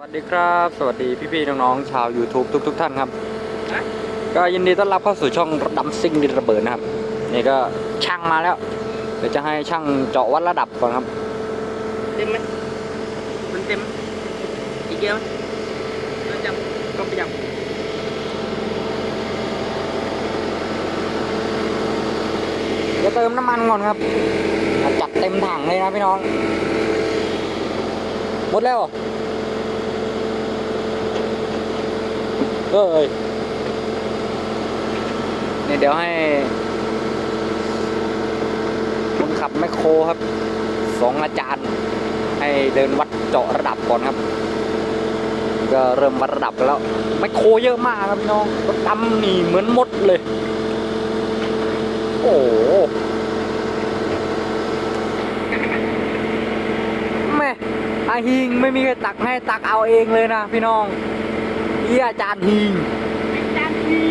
สวัสดีครับ สวัสดีพี่ๆน้องๆชาว YouTube ทุก ๆ ท่านครับ ก็ยินดีต้อนรับเข้าสู่ช่องดัมซิ่งดินระเบิดนะครับ นี่ก็ช่างมาแล้ว เดี๋ยวจะให้ช่างเจาะวัดระดับก่อนครับ เต็มไหมมันเต็ม อีกเยอะไหมจับก็ไปจับจะเติมน้ำมันก่อนครับ จัดเต็มถังเลยนะพี่น้อง หมดแล้ว เอเอ้ยนี่เดี๋ยวให้คนขับแมคโครครับสองอาจารย์ ให้เดินวัดเจาะระดับก่อนครับ ก็เริ่มวัดระดับแล้วแมคโครเยอะมากครับพี่น้องรถดำนี่เหมือนมดเลย โอ้แม่อาฮิงไม่มีใครตักให้ตักเอาเองเลยนะพี่น้อง เยี่ยอาจารย์ฮิงจานที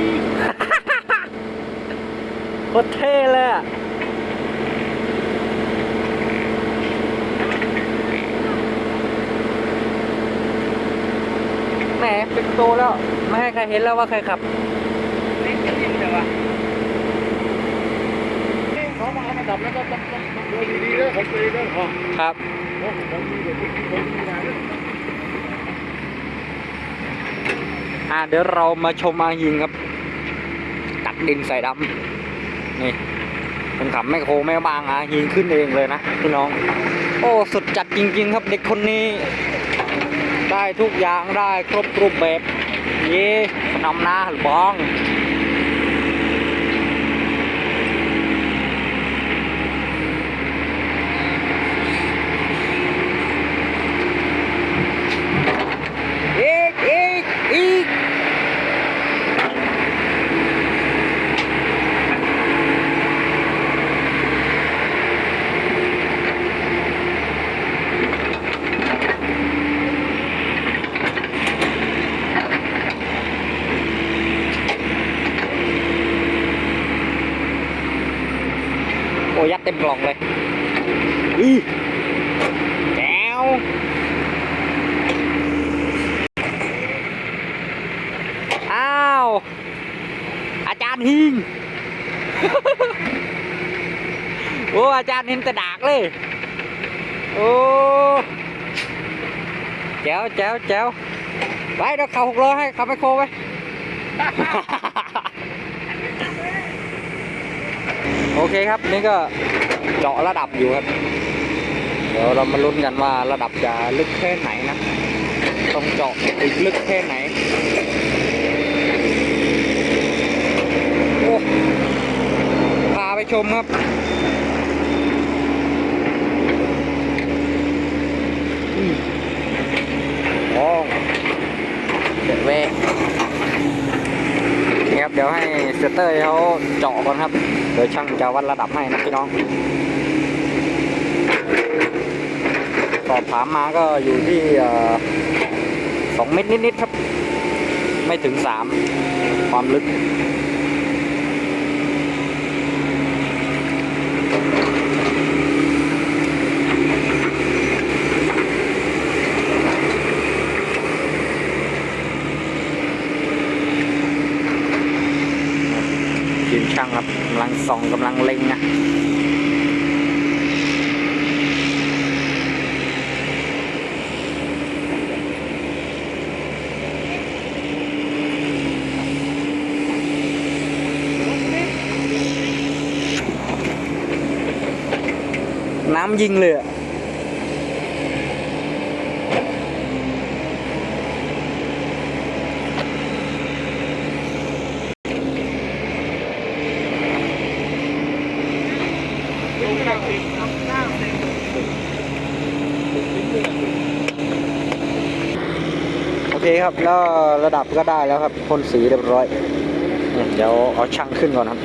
โคตรเท่เลยอะแหมเป็นโตแล้ว ไม่ให้ใครเห็นแล้วว่าใครขับไม่เต็มแต่ว่าเขามาระดับแล้วก็ต้องต้องต้องดูดีๆเด้อผมดีเด้อของครับของของดีเดี๋ยวนี้ของดีนะเด้ อ่าเดี๋ยวเรามาชมอาหิงครับ ตักดินใส่ดำนี่คนขับไม่โครไม่บางอาหิงขึ้นเองเลยนะพี่น้อง โอ้สุดจัดจริง ๆ ครับเด็กคนนี้ ได้ทุกอย่างได้ครบรูปแบบ เย่นำหน้าหรือบอง อีกอีกอีกโอ้ยัดเต็มกล่องเลยอีแก้วอ้าว อาจารย์ฮิงโอ้อาจารย์เห็นแต่ดากเลย โอ้แจ๋วแจ๋วแจ๋วไปเดี๋ยวเขาหกล้อให้ขับไปโคไปโอเคครับ นี่ก็ เจาะระดับอยู่ครับ เดี๋ยวเรามาลุ้นกันว่าระดับจะลึกแค่ไหนนะ ต้องเจาะอีกลึกแค่ไหน โอ้พาไปชมครับอืมโอ้เด็ดเวยนี่ครับเดี๋ยวให้เซตเตอร์เขาเจาะก่อนครับ ดี๋ยวช่างจะวัดระดับให้นะพี่น้องสอบถามมาก็อยู่ที่สองเมตรนิดๆครับ ไม่ถึงสามความลึกางครับกำลังส่องกำลังเล็งนะน้ำยิงเลย คครับแล้วระดับก็ได้แล้วครับพ่นสีเรียบร้อยเนี่ยเดี๋ยวเอาช่างขึ้นก่อนครับ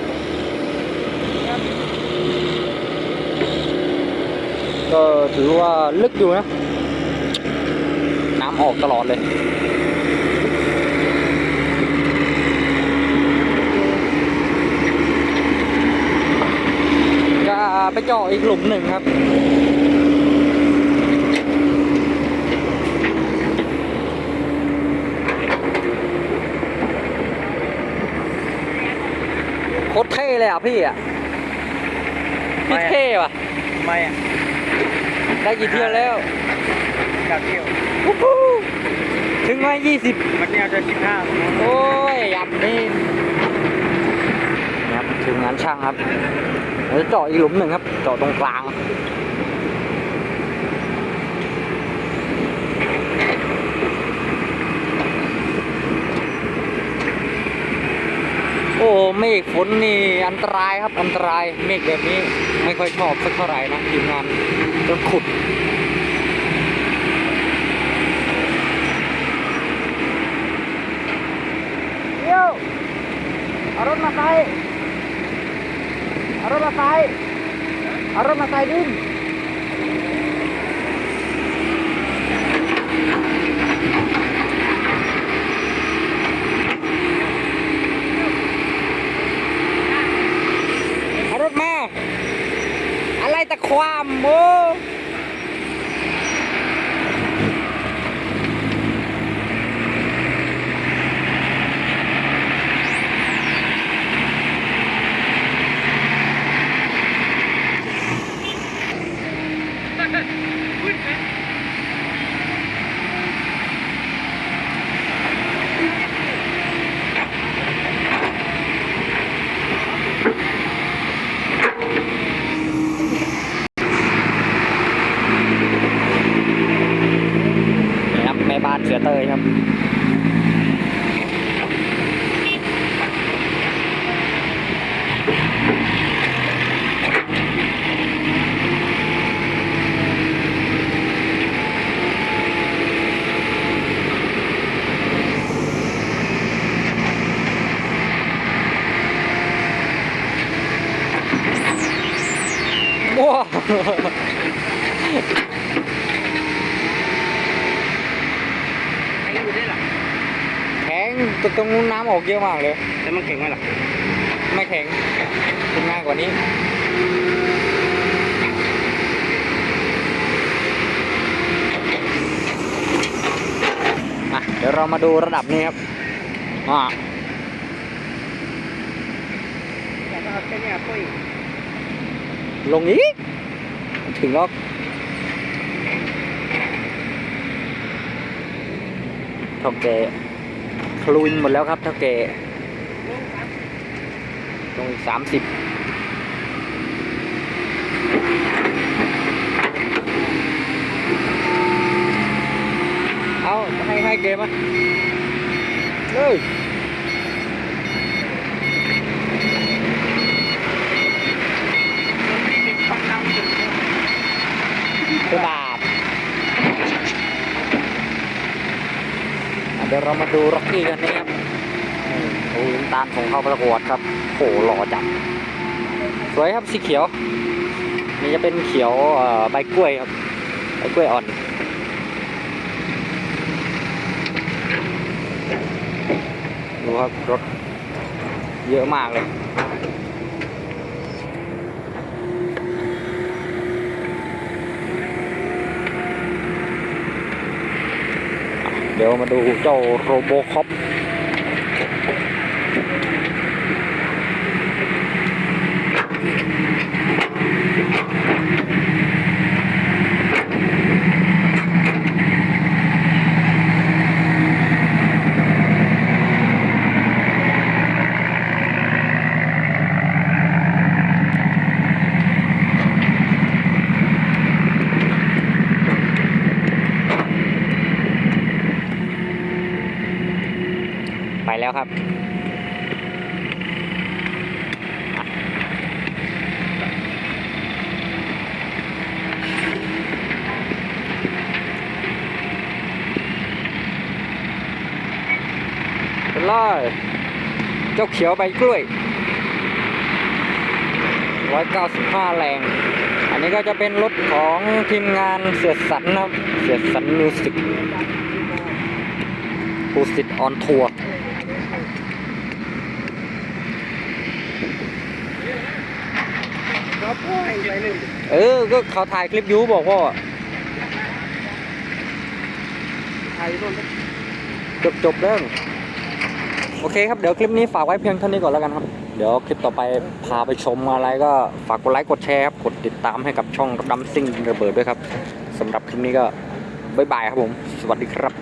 ก็ถือว่าลึกอยู่นะ น้ำออกตลอดเลยจะไปเจาะอีกหลุมหนึ่งครับ โคตร เท่เลยอะพี่อะพี่เท่ว่ะไม่อะได้กี่เที่ยวแล้วกับเที่ยววู้ฮู้ถึงไหมยี่สิบมันเนี่ยจะสิบห้าโอ้ยยับนี่นะครับถึงงานช่างครับเราจะเจาะอีกหลุมหนึ่งครับเจาะตรงกลาง เมฆฝนนี่อันตรายครับอันตรายเมฆแบบนี้ไม่ค่อยชอบสักเท่าไหร่นะทีมงานรถขุดเดี๋ยวเอารถมาใส่เอารถมาใส่เอารถมาใส่ดินเอารถมา อะไรตะ ความโม บแม่บ้านเสือเตยครับว้าว ไอ้อยู่ได้หรอ แข็งตตรงนู้นน้ำออกเยอะมากเลย แล้วมันเก่งไหมล่ะ ไม่แข็งทำง่ายกว่านี้อะเดี๋ยวเรามาดูระดับนี้ครับอ่าแต่ก็เอาแค่เนี้ยปุ้ยลงอีก ถึงแล้วเท่าแก คลุนหมดแล้วครับเท่าแกลงอีกสามสิบเอาให้ให้เกมอะเลย ติดฟังน้ำถึง กระดาษอะ เรามาดูร็อกกี้กันนะครับโอ้ยตาลของเขาประกวดครับโหหล่อจังสวยครับสีเขียว นี่จะเป็นเขียวใบกล้วยครับใบกล้วยอ่อนดูครับรถเยอะมากเลย ดี๋ยวมาดูเจ้าโรโบคอปไปแล้วครับ เป็นเลย เจ้าเขียวใบกล้วย 195 แรง อันนี้ก็จะเป็นรถของทีมงานเสียสันนะครับ เสียสันมิวสิกภูสิทธิ์ออนทัวร์เออ ก็เขาถ่ายคลิปยูบอกว่าไทยจบจบแล้ว โอเคครับ เดี๋ยวคลิปนี้ฝากไว้เพียงเท่านี้ก่อนแล้วกันครับ เดี๋ยวคลิปต่อไปพาไปชมอะไรก็ฝากกดไลค์กดแชร์ครับ กดติดตามให้กับช่องดัมซิ่งระเบิดด้วยครับสำหรับคลิปนี้ก็บ๊ายบายครับผม สวัสดีครับ